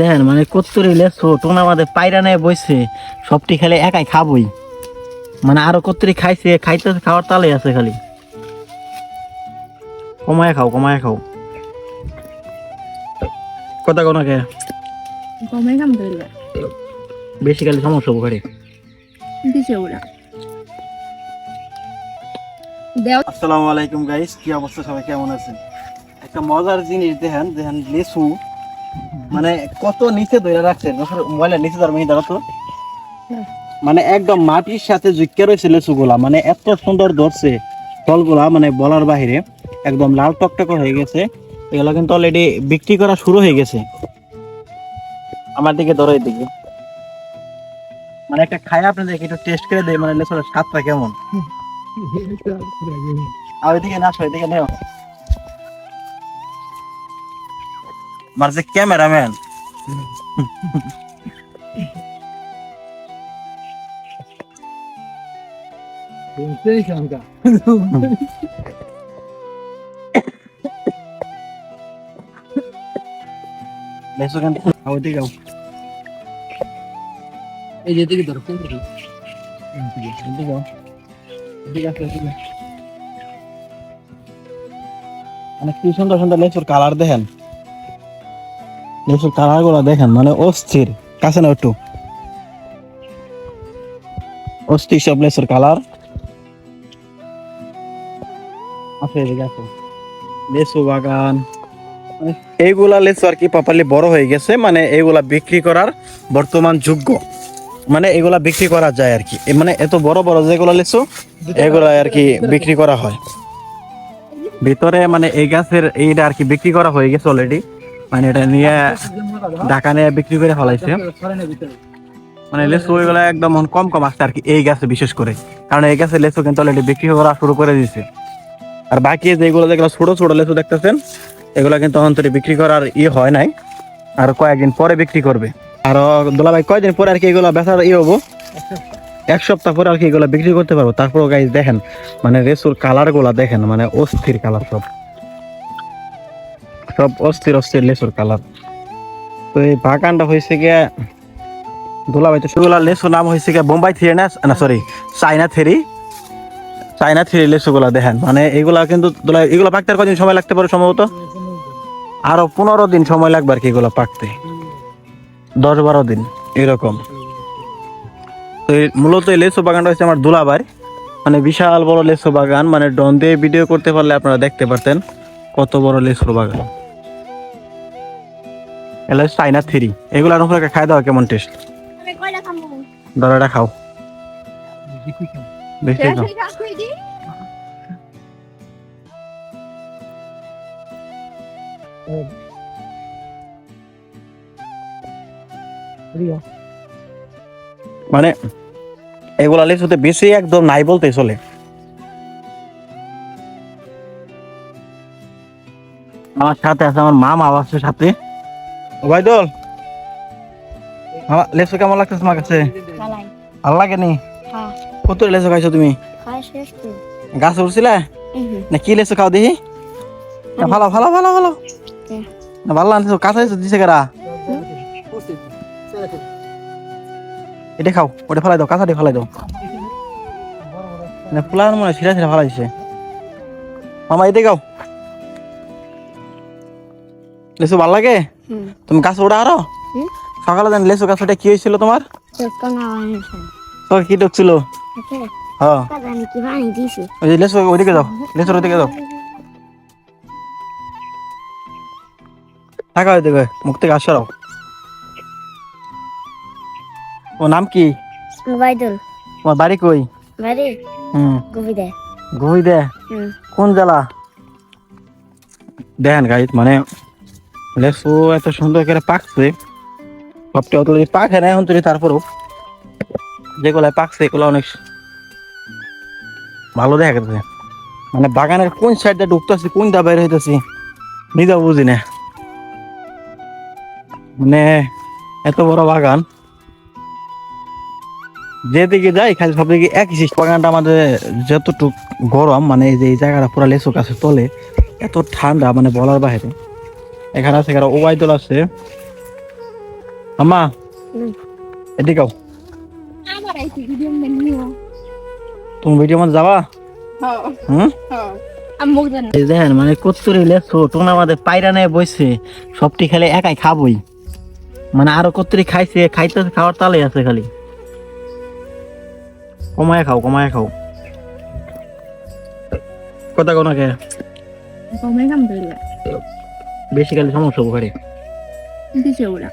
দেখেন মানে কত্তরি লেসো টোনা মাঝে পায়রা নেয় বইছে সবটি খালি একাই খাবই। মানে আরও কত্তরি খাইছে খাইতে খাওয়ার তালে আছে খালি। কমায় খাও কমায় খাও। কথা কাম করিবা বেশি খালি সমস্যা হব ঘরে দিছে ওরা। আসসালামু আলাইকুম গাইস কি অবস্থা? সবাই কেমন আছেন? একটা মজার জিনিস দেখেন দেখেন লেসু। মানে কত নিচে ধরে রাখছেন মোবাইলের নিচে ধরে ধরো তো মানে একদম মাটির সাথে জুইকে রয়েছে লেচুগুলা। মানে এত সুন্দর ধরছে ফলগুলা মানে বলার বাহিরে। একদম লাল টকটকে হয়ে গেছে। এগুলো কিন্তু অলরেডি বিক্রি করা শুরু হয়ে গেছে। আমার দিকে ধরো দিকে মানে একটা খাই আপনাদের একটু টেস্ট করে দেয় মানে লেচুর স্বাদটা কেমন? আর ওইদিকে না আসো ওইদিকে নেও। আমার যে ক্যামেরাম্যান লেসু কেন ওইদিকে যাও এই যে দিকে ধরো ওইদিকে যাও ওইদিকে আসো ওইদিকে মানে কি সুন্দর সুন্দর লেচুর কালার দেখেন লেচুর কালারগুলো দেখেন মানে অস্থির। কাছে না একটু। অস্থির সব লেচুর কালার। আছে লেচু বাগান। মানে এইগুলা লেচু আর কি প্রপারলি বড় হয়ে গেছে মানে এইগুলা বিক্রি করার বর্তমান যোগ্য। মানে এগুলা বিক্রি করা যায় আর কি। মানে এত বড় বড় যেগুলো লেচু এগুলা আর কি বিক্রি করা হয়। ভিতরে মানে এই গাছের এইটা আর কি বিক্রি করা হয়ে গেছে অলরেডি মানে এটা নিয়ে ঢাকা নিয়ে বিক্রি করে ফলাইছে। মানে লেচু ওইগুলো একদম কম কম আসছে আর কি, এই গাছে বিশেষ করে। কারণ এই গাছে লেচু কিন্তু অলরেডি বিক্রি করা শুরু করে দিয়েছে। আর বাকি যেগুলো যেগুলো ছোট ছোট লেচু দেখতেছেন, এগুলো কিন্তু অন্তরে বিক্রি করার ইয়ে হয় নাই, আর কয়েকদিন পরে বিক্রি করবে। আর দোলা ভাই কয়দিন পরে আর কি এগুলো বেচার ইয়ে হব? এক সপ্তাহ পরে আর কি এগুলো বিক্রি করতে পারব? তারপর গাইজ দেখেন মানে রেসুর কালারগুলা দেখেন মানে অস্থির কালার সব। সব অস্থির অস্থির লেসুর কালার। তো এই বাগানটা হয়েছে গিয়ে, দোলাভাই তো সেগুলো লেসুর নাম হয়েছে গিয়ে বোম্বাই থ্রি, না না sorry China three. China three লেসুগুলা দেখেন মানে এগুলা কিন্তু এগুলো পাকতে কদিন সময় লাগতে পারে সম্ভবত? আরও পনেরো দিন সময় লাগবে আর কি এগুলো পাকতে। দশ বারো দিন, এরকম। তো মূলত এই লেসু বাগানটা হচ্ছে আমার দুলাবার মানে বিশাল বড় লেসু বাগান মানে ডন দিয়ে ভিডিও করতে পারলে আপনারা দেখতে পারতেন কত বড় লেসু বাগান। এগুলো চাইনা থ্রি। এগুলো আর খাই দাও কেমন টেস্ট আমি কয়টা খাও। মানে এগুলা লেসুতে বেশি একদম নাই বলতে চলে। আমার সাথে আছে আমার মামা আছে সাথে। ওবাইদুল লেসু কেমন লাগতেছে তোমার কাছে? ভালো লাগেনি? হ্যাঁ। কত লেসু খাইছো তুমি? গাছ উঠছিলে? না কি লেসু খাও দেখি। ভালো ভালো ভালো ভালো। হুম। না ভালো লাগছে কাঁচা লেসু দিছে কারা? এটা খাও ওটা ফেলাই দাও কাঁচাটি ফেলাই দাও। না ফুলার মনে ফেলাই দিছে। মামা লেসু ভালো লাগে? তুমি গাছ ওড়া আরও। সকালে জানি লেসু গাছটা কি হয়েছিল তোমার? তোর কি ঢুকছিল হ্যাঁ ওই লেসু ওইদিকে যাও লেসুর ওইদিকে যাও। টাকা ওইদিকে মুখ থেকে আসারাও ও নাম কি? বাইদুল তোমার বাড়ি কই? বাড়ি? হুম। গভীরে। গই দে কোন জেলা? দেখেন গাইত মানে লেসু এত সুন্দর করে পাকছে। সবটা অত পাকে না, এখন তুই তারপরও। যেগুলো পাকছে, এগুলো অনেক ভালো দেখা গেছে। মানে বাগানের কোন সাইডটা ঢুকতেছি কোনটা বাইরে হইতেছি, নিজেও বুঝি না। মানে এত বড় বাগান। যেদিকে যাই, খালি সব দিকে একই সিস্টেম বাগানটা আমাদের যতটুক গরম মানে এই যে এই জায়গাটা পুরো লেসু গাছের তলে, এত ঠান্ডা মানে বলার বাইরে। এখানে আছে এখানে ওবাইদুল আছে। আম্মা হুম। এদিকে আও। আমার আইছি ভিডিও মেনিও তুমি ভিডিও মধ্যে যাবা? হ্যাঁ। হুম? হ্যাঁ। দেখেন মানে কত্তুরি লেছো টোনা আমাদের পায়রা নেই বইছে সবটি খেলে একাই খাবই। মানে আরও কত্তুরি খাইছে খাইতে খাওয়ার তালে আছে খালি। কমায় খাও কমায় খাও। কথা কোনো কে? কমে কাম দিলা বেশি খালি সমস্যা ঘরে। দিছে ওরা